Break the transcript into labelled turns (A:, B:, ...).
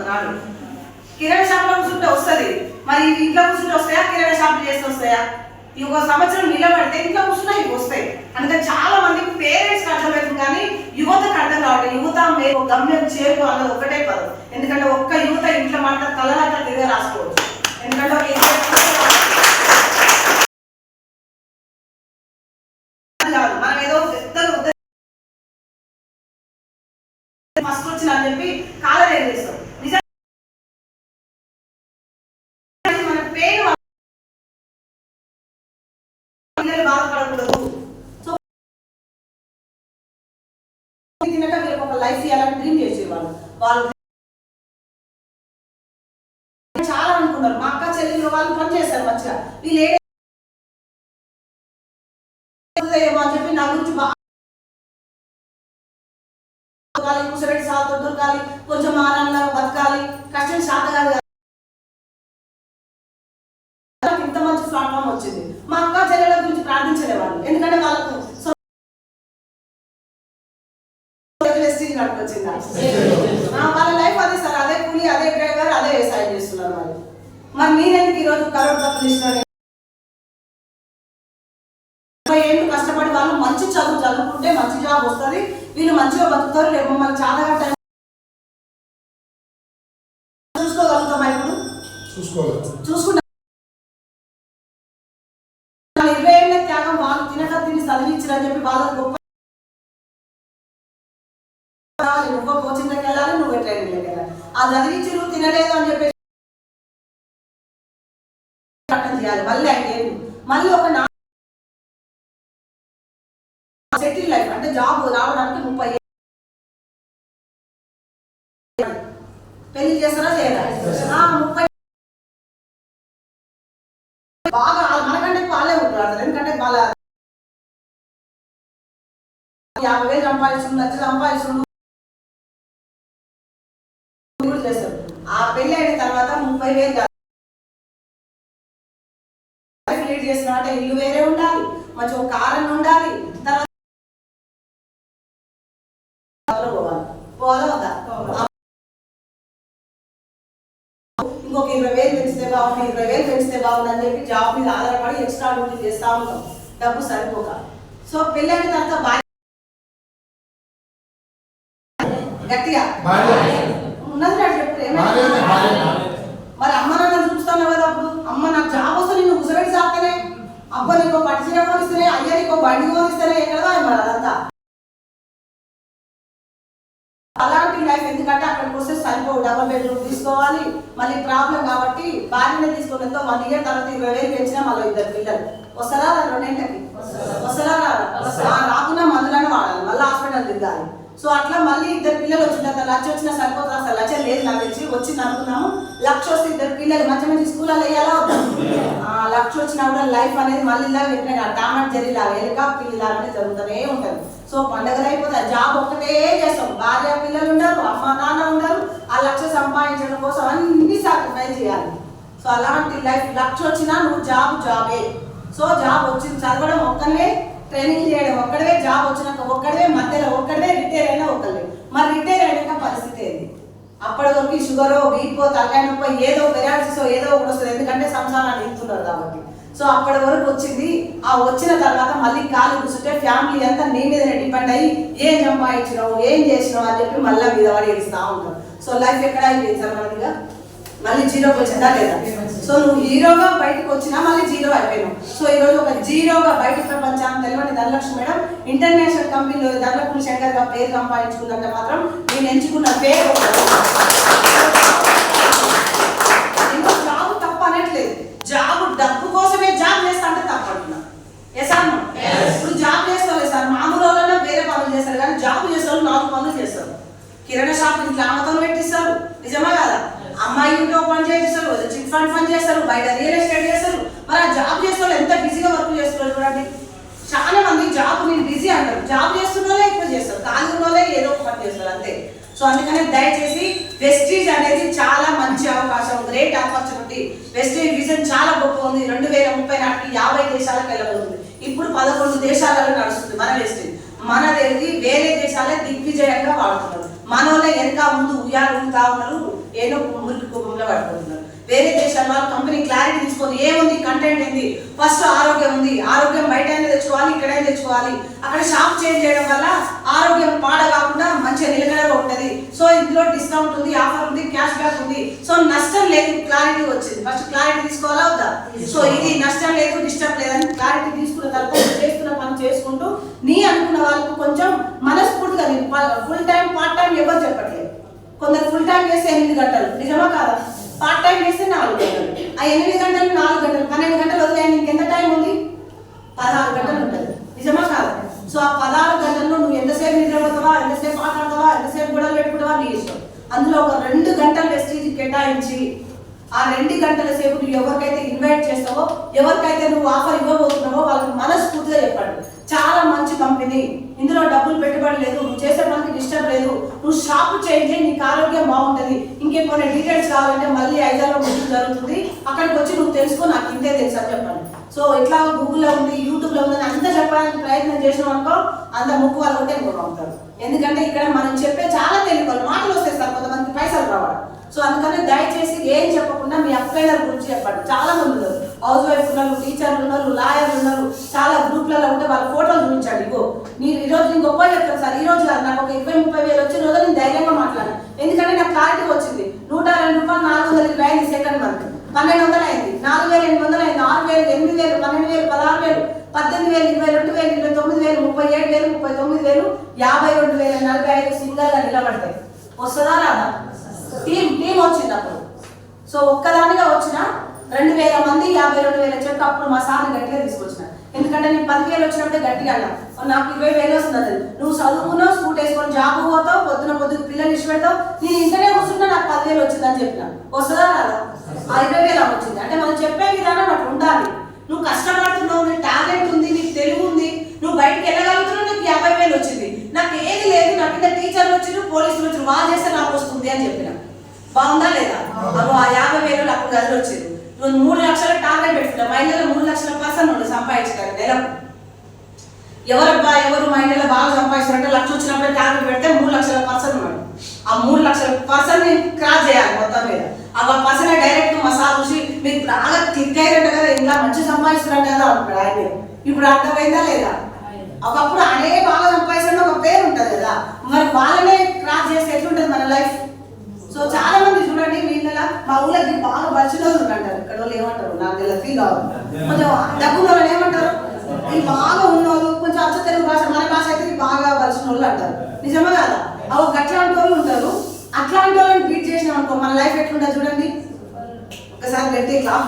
A: ఒకనాడు కిరాణా షాప్లో కూర్చుంటే వస్తుంది. మరి ఇవి ఇంట్లో కూర్చుంటే వస్తాయా? కిరాణా షాపులు చేసి వస్తాయా? ఈ ఒక సంవత్సరం నిలబడితే ఇంట్లో కూర్చున్నా ఇవి వస్తాయి. అందుకని చాలా మందికి పేరెంట్స్ అర్థమవుతుంది కానీ యువతకు అర్థం కావట్లేదు. యువత మేము గమ్యం చేరు ఒకటే పదం ఎందుకంటే ఒక్క యువత ఇంట్లో మాట తలరాట తిరిగి రాసుకోవచ్చు ఎందుకంటే ఒక ఇరవై సంవత్సరాలు కాదు మనం ఏదో పెద్దగా ఉద్ద- ఫస్ట్ వచ్చిన అని చెప్పి కాలర్ ఏం చేస్తాం నిజంగా మన పేరు పిల్లలు బాధపడకూడదు. సో వీళ్ళకి ఒక లైఫ్ ఇవ్వాలని డ్రీమ్ చేసేవాళ్ళు. వాళ్ళు చాలా అనుకున్నారు. మా అక్క చెల్లెలు వాళ్ళు పని చేస్తారు మంచిగా. వీళ్ళు ఏమో అని చెప్పి నా గురించి బాగా బతకాలి సాగుతూ దొరకాలి కొంచెం ఆనందంగా బతకాలి. కష్టం శాత కాదు ఇంత మంచి ప్లాట్ఫామ్ వచ్చింది. మా అక్క చెల్లెల గురించి ప్రార్థించలేవాళ్ళు ఎందుకంటే వాళ్ళకు వాళ్ళ లైఫ్ అదే సార్ అదే కూలి అదే డ్రైవర్ అదే వ్యవసాయం చేస్తున్నారు మరి మరి నేనెందుకు ఈరోజు కరోడ్ తప్పులు ఇస్తున్నాను ఏళ్ళు కష్టపడి వాళ్ళు మంచి చదువు చదువుకుంటే మంచి జాబ్ వస్తుంది వీళ్ళు మంచిగా బతుకుతారు రేపు మమ్మల్ని చాలా టైం చూసుకోగలుగుతామా ఇప్పుడు? చూసుకుంటా ఇరవై ఏళ్ళ త్యాగం వాళ్ళు తినక తిని చదివించారని చెప్పి వాళ్ళకి గొప్ప నువ్వు కోచింగ్ దగ్గర వెళ్ళాలి నువ్వు ట్రైనింగ్ దగ్గర వెళ్ళాలి. ఆ చదివించి తినలేదు అని చెప్పి చేయాలి. మళ్ళీ మళ్ళీ ఒక నా సెటిల్ లైఫ్ అంటే జాబ్ రావడానికి ముప్పై. పెళ్ళి చేస్తారా ఆ, ముప్పై బాగా యాభై వేలు సంపాదిస్తుంది లక్ష సంపాదిస్తుంది చేస్తారు ఆ పెళ్ళి అయిన తర్వాత ముప్పై వేలు లీడ్ చేసిన అంటే ఇల్లు వేరే ఉండాలి మంచి ఒక కారణం ఉండాలి. తర్వాత ఇంకొక ఇరవై వేలు పెంచితే బాగుంది ఇరవై వేలు పెంచితే బాగుంది అని చెప్పి జాబ్ మీద ఆధారపడి ఎక్స్ట్రా డ్యూటీ చేస్తా ఉంటాం డబ్బు సరిపోక. సో పెళ్ళైన తర్వాత ఉన్నది నాకు మరి అమ్మ నాన్న చూస్తాను కదా అప్పుడు? అమ్మ నాకు జాబ్ వస్తే నేను ఉసరెట్టి సాగుతానే అబ్బ నీకు పట్టు చీర కొనిస్తేనే అయ్యా నీకు బండి కొనిస్తేనే ఎక్కడ మరి అదంతా? అలాంటి లైఫ్ ఎందుకంటే అక్కడికి వస్తే సరిపోవు. డబల్ బెడ్రూమ్ తీసుకోవాలి. మళ్ళీ ప్రాబ్లం కాబట్టి భార్యనే తీసుకుని ఎంతో వన్ ఇయర్ తర్వాత ఇరవై వేలు పెంచినా మళ్ళీ ఇద్దరు పిల్లలు. వస్తారా రెండేళ్ళకి? వస్తారా రాకున్నా మందులనే వాడాలి. మళ్ళీ హాస్పిటల్ తిరగాలి సో అట్లా మళ్ళీ ఇద్దరు పిల్లలు వచ్చిన తర్వాత లక్ష వచ్చినా సరిపోతుంది అసలు లక్ష లేదు నాకు తెలిసి. వచ్చింది అనుకున్నాము. లక్ష వస్తే ఇద్దరు పిల్లలు మంచి మంచి స్కూల్లో వేయాలా ఆ, లక్ష వచ్చినా కూడా లైఫ్ అనేది మళ్ళీ ఇలా పెట్టిన టామాట్ జరిలాగా ఎలుక అనేది జరుగుతూనే ఉంటుంది. సో పండగలు అయిపోతాయి. జాబ్ ఒక్కటే చేస్తాం. భార్య పిల్లలు ఉండరు అమ్మ నాన్న ఉండరు. ఆ లక్ష సంపాదించడం కోసం అన్ని సాక్రిఫైస్ చేయాలి. సో అలాంటి లైఫ్ లక్ష వచ్చినా నువ్వు జాబ్ జాబే. సో జాబ్ వచ్చింది. చదవడం ఒక్కనే ట్రైనింగ్ చేయడం ఒక్కడే జాబ్ వచ్చినాక ఒక్కడే మధ్యలో ఒక్కడే రిటైర్ అయినా ఒకళ్ళు. మరి రిటైర్ అయినాక పరిస్థితి ఏంది? అప్పటి వరకు షుగరో బీపో తలకాయ నొప్పి ఏదో పెరాలసిస్ ఏదో ఒకటి వస్తుంది. ఎందుకంటే సంసారాన్ని ఇస్తున్నారు కాబట్టి. సో అప్పటి వరకు వచ్చింది. ఆ వచ్చిన తర్వాత మళ్ళీ కాలు కూర్చుంటే ఫ్యామిలీ అంతా నీ మీద డిపెండ్ అయ్యి ఏం సంపాదించినావు ఏం చేసినావు అని చెప్పి మళ్ళీ మీద పడి ఏడుస్తూ ఉంటారు. సో లైఫ్ ఎక్కడ అయిపోయింది సార్ మనదిగా? మళ్ళీ జీరోకి వచ్చిందా లేదా? సో నువ్వు హీరోగా బయటకు వచ్చినా మళ్ళీ జీరో అయిపోయినావు. సో ఈ రోజు ఒక జీరోగా బయట ప్రపంచాన్ని తెలియని ధనలక్ష్మి మేడం ఇంటర్నేషనల్ కంపెనీలో ధనలక్ష్మి శంకర్గా పేరు సంపాదించుకుందంటే మాత్రం నేను ఎంచుకున్న పేరు జాబ్ తప్పు అనట్లేదు. జాబ్ డబ్బు కోసమే జాబ్ చేస్తా అంటే తప్పు అంటున్నా. ఇప్పుడు జాబ్ సార్. మామూలు వాళ్ళన్నా వేరే పనులు చేస్తారు కానీ జాబ్ నాలుగు పనులు చేస్తారు. కిరాణా షాప్ ఇంట్లో ఆమెతో పెట్టిస్తారు. నిజమా కదా? అమ్మాయి ఇంట్లో పని చేస్తారు చిట్ ఫండ్ పని చేస్తారు బయట రియల్ ఎస్టేట్ చేస్తారు. మరి ఆ జాబ్ చేసే ఎంత బిజీగా వర్క్ చేస్తున్నారు చూడండి. చాలా మంది జాబ్ నేను బిజీ అంటారు. జాబ్ చేస్తున్న ఎక్కువ చేస్తారు. ఖాళీ ఏదో ఒక పని చేస్తారు అంతే. సో అందుకనే దయచేసి వెస్టీజ్ అనేది చాలా మంచి అవకాశం గ్రేట్ ఆపర్చునిటీ వెస్టీజ్ విజన్ చాలా గొప్ప ఉంది. రెండు వేల ముప్పై నాటికి యాభై దేశాలకు వెళ్ళబోతుంది. ఇప్పుడు పదకొండు దేశాలలో నడుస్తుంది మన వెస్టీజ్ మనదేది వేరే దేశాలే దిగ్విజయంగా వాడుతున్నారు. మనోళ్ళే వెనక ముందు ఉయ్యాలు ఊగుతా ఉన్నారు. ఏదో మురికి కుటుంబంలో పడిపోతున్నారు వేరే దేశాల వాళ్ళు కంపెనీ క్లారిటీ తీసుకొని ఏముంది? కంటెంట్ ఏంది? ఫస్ట్ ఆరోగ్యం ఉంది. ఆరోగ్యం బయట తెచ్చుకోవాలి ఇక్కడైనా తెచ్చుకోవాలి. అక్కడ షాప్ చేంజ్ చేయడం వల్ల ఆరోగ్యం పాడ కాకుండా మంచిగా నిలకడగా ఉంటుంది. సో ఇందులో డిస్కౌంట్ ఉంది ఆఫర్ ఉంది క్యాష్ బ్యాక్ ఉంది. సో నష్టం లేదు క్లారిటీ వచ్చింది. ఫస్ట్ క్లారిటీ తీసుకోవాలా వద్దా? సో ఇది నష్టం లేదు డిస్టర్బ్ లేదని క్లారిటీ తీసుకున్న తర్వాత చేస్తున్న పని చేసుకుంటూ నీ అనుకున్న వాళ్ళకు కొంచెం మనస్ఫూర్తిగా ఫుల్ టైం పార్ట్ టైం ఎవరు చెప్పట్లేదు. కొందరు ఫుల్ టైం చేస్తే ఎనిమిది గంటలు. నిజమా కాదా? పార్ట్ టైం చేస్తే నాలుగు గంటలు. ఆ ఎనిమిది గంటలు నాలుగు గంటలు. పన్నెండు గంటలు వదిలేయండి. ఇంకెంత టైం ఉంది? పదహారు గంటలు ఉంటుంది. నిజమా కాదా? సో ఆ పదహారు గంటల్లో నువ్వు ఎంతసేపు నిద్రపోతావా? ఎంతసేపు ఆటాడతావా ఎంతసేపు గొడవలు పెట్టుకుంటావా? నీ ఇష్టం. అందులో ఒక రెండు గంటల వెస్టేజ్ కేటాయించి ఆ రెండు గంటల సేపు నువ్వు ఎవరికైతే ఇన్వైట్ చేస్తావో ఎవరికైతే నువ్వు ఆఫర్ ఇవ్వబోతున్నావో వాళ్ళకి మనస్ఫూర్తిగా చెప్పండి చాలా మంచి కంపెనీ ఇందులో డబ్బులు పెట్టుబడి లేదు నువ్వు చేసే పనికి డిస్టర్బ్ లేదు నువ్వు షాప్ చేంజ్ చేయి నీకు ఆరోగ్యం బాగుంటుంది కొన్ని డీటెయిల్స్ కావాలంటే మళ్ళీ ఐదాలో మీటింగ్ జరుగుతుంది. అక్కడికి వచ్చి నువ్వు తెలుసుకో నాకు ఇంతే తెలుసు అని చెప్పండి. సో ఇట్లా గూగుల్లో ఉంది యూట్యూబ్లో ఉంది అని అంతా చెప్పడానికి ప్రయత్నం చేసినాం అనుకో అంత ముక్కు వాళ్ళు ఉంటే ఎక్కువ అవుతారు ఎందుకంటే ఇక్కడ మనం చెప్పే చాలా తెలియదు మాటలు వస్తాయి సార్ కొంతమంది పైసలు రావాలి. సో అందుకని దయచేసి ఏం చెప్పకుండా మీ అప్లైనర్ గురించి చెప్పండి. చాలా మంది ఉన్నారు. హౌస్ వైఫ్ ఉన్నారు టీచర్లు ఉన్నారు లాయర్లు ఉన్నారు చాలా గ్రూప్లలో ఉంటే వాళ్ళ ఫోటోలు చూపించండి ఇగో. మీరు ఈ రోజు నేను గొప్ప చెప్తాను సార్ ఈ రోజు నాకు ఒక ఇరవై ముప్పై వేలు వచ్చిన రోజు నేను ధైర్యంగా మాట్లాడాను. ఎందుకంటే నాకు క్లారిటీ వచ్చింది. నూట రెండు రూపాయలు నాలుగు వందల ఇరవై అయింది సెకండ్ మంత్ పన్నెండు వందలు అయింది. నాలుగు వేలు ఎనిమిది వందలు అయింది. ఆరు వేలు ఎనిమిది వేలు పన్నెండు వేలు పదహారు వేలు పద్దెనిమిది వేలు ఇరవై రెండు వేలు ఇరవై తొమ్మిది వేలు ముప్పై ఏడు వేలు ముప్పై తొమ్మిది వేలు యాభై రెండు వేల నలభై ఐదు సింగల్గా నిలబడతాయి. వస్తుందా రాదా? టీం టీం వచ్చింది అప్పుడు. సో ఒక్కదానిగా వచ్చిన రెండు వేల మంది యాభై రెండు వేల చెక్ అప్పుడు మా సార్ గట్టిగా తీసుకొచ్చిన. ఎందుకంటే నేను పదివేలు వచ్చినప్పుడే గట్టిగా అన్నా. "ఓ, నాకు ఇరవై వేలు వస్తుంది నువ్వు చదువుకున్నావు స్కూట్ వేసుకొని జాబ్ పోతావు పొద్దున పొద్దున పిల్లలు ఇచ్చి పెడతావు నేను ఇంటనే కూర్చుంటే నాకు పదివేలు వచ్చిందని చెప్పిన. వస్తుందా రాదా? ఆ ఇరవై వేలు వచ్చింది. అంటే మనం చెప్పే విధానం అట్లా ఉండాలి. నువ్వు కష్టపడుతున్నావు నీకు టాలెంట్ ఉంది నీకు తెలివి ఉంది. నువ్వు బయటకు వెళ్ళగలుగుతున్నావు నీకు యాభై వేలు వచ్చింది. నాకు ఏది లేదు నాకు కింద టీచర్లు వచ్చిరు పోలీసులు వచ్చిరు వాళ్ళు చేస్తే నాకు వస్తుంది అని చెప్పిన. బాగుందా లేదా? అప్పుడు ఆ యాభై వేలు అప్పుడు గదిలో వచ్చేది. నువ్వు మూడు లక్షల టార్గెట్ పెట్టుకున్నా మహిళలు మూడు లక్షల పర్సెంట్ ఉండు సంపాదించడానికి నెలకు. ఎవరబ్బా ఎవరు మహిళలు బాగా సంపాదిస్తారంటే లక్ష వచ్చినప్పుడు టార్గెట్ పెడితే మూడు లక్షల పర్సెంట్ ఉన్నాడు. ఆ మూడు లక్షల పర్సెంట్ని క్రాస్ చేయాలి మొత్తం మీద. ఆ పర్సన్ డైరెక్ట్ మసాలా చూసి మీకు బాగా క్లిక్ అయ్యారంట కదా ఇంకా మంచి సంపాదిస్తున్నారంట కదా అంటాడు ఆయన. ఇప్పుడు అర్థమైందా లేదా? ఒకప్పుడు అనే బాగా సంపాదిస్తున్న ఒక పేరు ఉంటది కదా. మరి వాళ్ళనే క్రాస్ చేస్తే ఎట్లుంటది మన లైఫ్ సో చాలా మంది చూడండి వీళ్ళ మా ఊళ్ళకి బాగా బలిసిన వాళ్ళు అంటారు ఇక్కడ వాళ్ళు ఏమంటారు? నాకు తెలియదు ఫీల్ అవ్వదు కొంచెం డబ్బు వాళ్ళు ఏమంటారు? వీళ్ళు బాగా ఉన్నోళ్ళు కొంచెం అచ్చ తెలుగు భాష మన భాష అయితే బాగా బలిసిన వాళ్ళు అంటారు. నిజమే కదా? అవి అట్లాంటి వాళ్ళు ఉంటారు. అట్లాంటి వాళ్ళని బీట్ చేసినాం అనుకో మన లైఫ్ ఎట్లుంటుంది చూడండి. ఒకసారి గట్టి క్లాస్